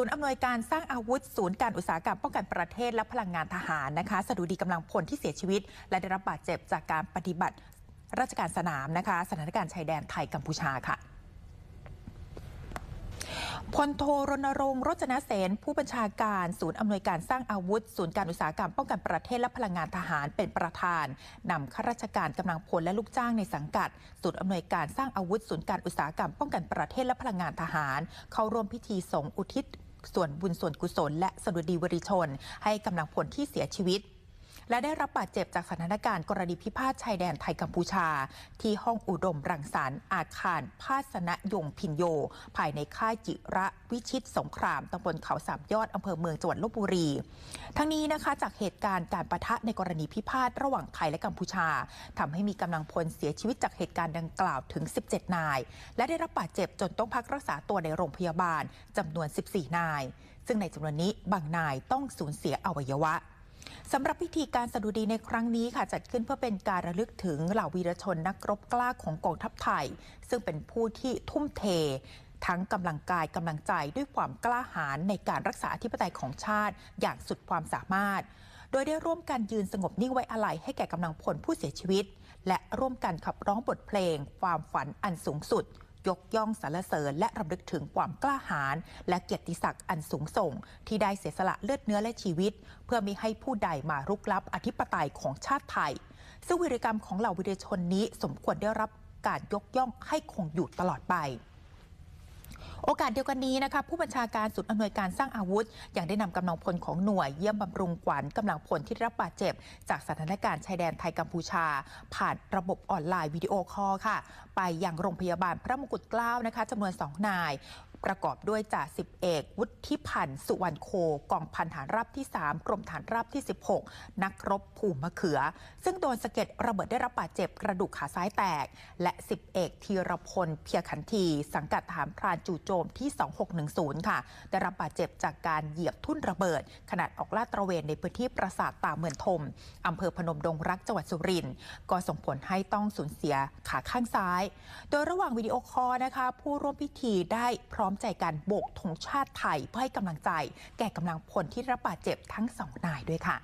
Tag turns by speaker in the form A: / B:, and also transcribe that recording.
A: ศูนย์อำนวยการสร้างอาวุธ ศูนย์การอุตสาหกรรมป้องกันประเทศและพลังงานทหารนะคะสดุดีกำลังพลที่เสียชีวิต และได้รับบาดเจ็บจากการปฏิบัติราชการสนามนะคะ สถานการณ์ชายแดนไทยกัมพูชาค่ะพลโทรณรงค์รจนเสนผู้บัญชาการศูนย์อำนวยการสร้างอาวุธ ศูนย์การอุตสาหกรรมป้องกันประเทศและพลังงานทหารเป็นประธานนำข้าราชการกำลังพลและลูกจ้างในสังกัด ศูนย์อำนวยการสร้างอาวุธ ศูนย์การอุตสาหกรรมป้องกันประเทศและพลังงานทหาร เข้าร่วมพิธีสงอุทิศ ส่วนบุญส่วนกุศล และสดุดีวริชน ให้กำลังพลที่เสียชีวิต และได้รับบาดเจ็บจากสถานการณ์กรณีพิพาทชายแดนไทยกัมพูชา ที่ห้องอุดมรังสรรค์อาคารภาสนยงพินโย ภายในค่ายจิระวิชิตสงครามตำบลเขาสามยอดอำเภอเมืองจังหวัดลบบุรี ทั้งนี้นะคะจากเหตุการณ์การประทะในกรณีพิพาทระหว่างไทยและกัมพูชาทำให้มีกำลังพลเสียชีวิตจากเหตุการณ์ดังกล่าวถึง 17 นาย และได้รับบาดเจ็บจนต้องพักรักษาตัวในโรงพยาบาลจำนวน 14 นาย ซึ่งในจำนวนนี้บางนายต้องสูญเสียอวัยวะ สำหรับพิธีการสดุดีในครั้งนี้ค่ะจัดขึ้นเพื่อเป็นการระลึกถึงเหล่าวีรชนนักรบกล้าของกองทัพไทย ซึ่งเป็นผู้ที่ทุ่มเท ทั้งกำลังกายกำลังใจด้วยความกล้าหาญในการรักษาอธิปไตยของชาติ อย่างสุดความสามารถ โดยได้ร่วมกันยืนสงบนิ่งไว้อาลัยให้แก่กำลังพลผู้เสียชีวิต และร่วมกันขับร้องบทเพลง ความฝันอันสูงสุด ยกย่องสรรเสริญ และรำลึกถึงความกล้าหาญและเกียรติศักดิ์อันสูงส่ง ที่ได้เสียสละเลือดเนื้อและชีวิต เพื่อไม่ให้ผู้ใดมารุกล้ำอธิปไตยของชาติไทย ซึ่งวีรกรรมของเหล่าวีรชนนี้สมควรได้รับการยกย่องให้คงอยู่ตลอดไป โอกาสเดียวกันนี้นะคะผู้บัญชาการศูนย์อำนวยการสร้างอาวุธ ยังได้นำกำลังพลของหน่วยเยี่ยมบำรุงขวัญกำลังพลที่รับบาดเจ็บ จากสถานการณ์ชายแดนไทยกัมพูชา ผ่านระบบออนไลน์วิดีโอคอลค่ะ ไปยังโรงพยาบาลพระมงกุฎเกล้านะคะจำนวนสองนาย ประกอบด้วยจ่าสิบเอกวุฒิพันธ์สุวรรณโคกองพันฐานราบที่ 3 กรมฐานราบที่ 16 นักรบภูมิมะเขือ ซึ่งโดนสะเก็ดระเบิดได้รับบาดเจ็บกระดูกขาซ้ายแตก และสิบเอกธีรพลเพียขันที สังกัดฐานพรานจู่โจมที่ 2610 ค่ะ ได้รับบาดเจ็บจากการเหยียบทุ่นระเบิดขณะออกลาดตระเวนในพื้นที่ปราสาทตาเมือนทมอำเภอพนมดงรักจังหวัดสุรินทร์ก็ส่งผลให้ต้องสูญเสียขาข้างซ้าย โดยระหว่างวิดีโอคอลนะคะ ผู้ร่วมพิธีได้พร้อมใจกันโบกธงชาติไทยเพื่อให้กำลังใจ แก่กำลังพลที่รับบาดเจ็บทั้งสองนายด้วยค่ะ